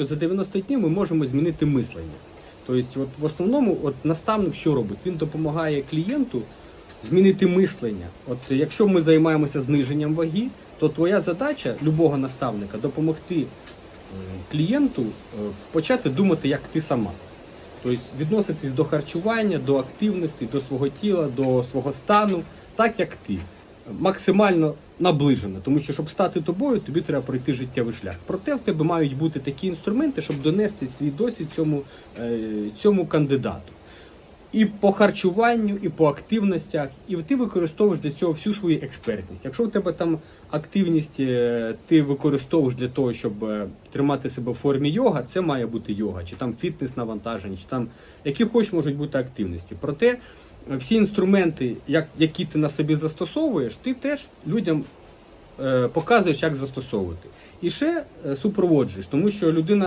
що за 90 днів ми можемо змінити мислення. Тобто, от в основному, от наставник що робить? Він допомагає клієнту змінити мислення. От якщо ми займаємося зниженням ваги, то твоя задача любого наставника допомогти е, клієнту е, почати думати як ти сама. Тобто відноситись до харчування, до активності, до свого тіла, до свого стану, так як ти. Максимально наближено, тому що щоб стати тобою, тобі треба пройти життєвий шлях. Проте в тебе мають бути такі інструменти, щоб донести свій досвід цьому, е, цьому кандидату. І по харчуванню, і по активностях, і ти використовуєш для цього всю свою експертність. Якщо у тебе там активність е, ти використовуєш для того, щоб е, тримати себе в формі йога, це має бути йога, чи там фітнес навантаження, чи там які хоч можуть бути активності. Проте е, всі інструменти, як, які ти на собі застосовуєш, ти теж людям показуєш, як застосовувати. І ще супроводжуєш, тому що людина.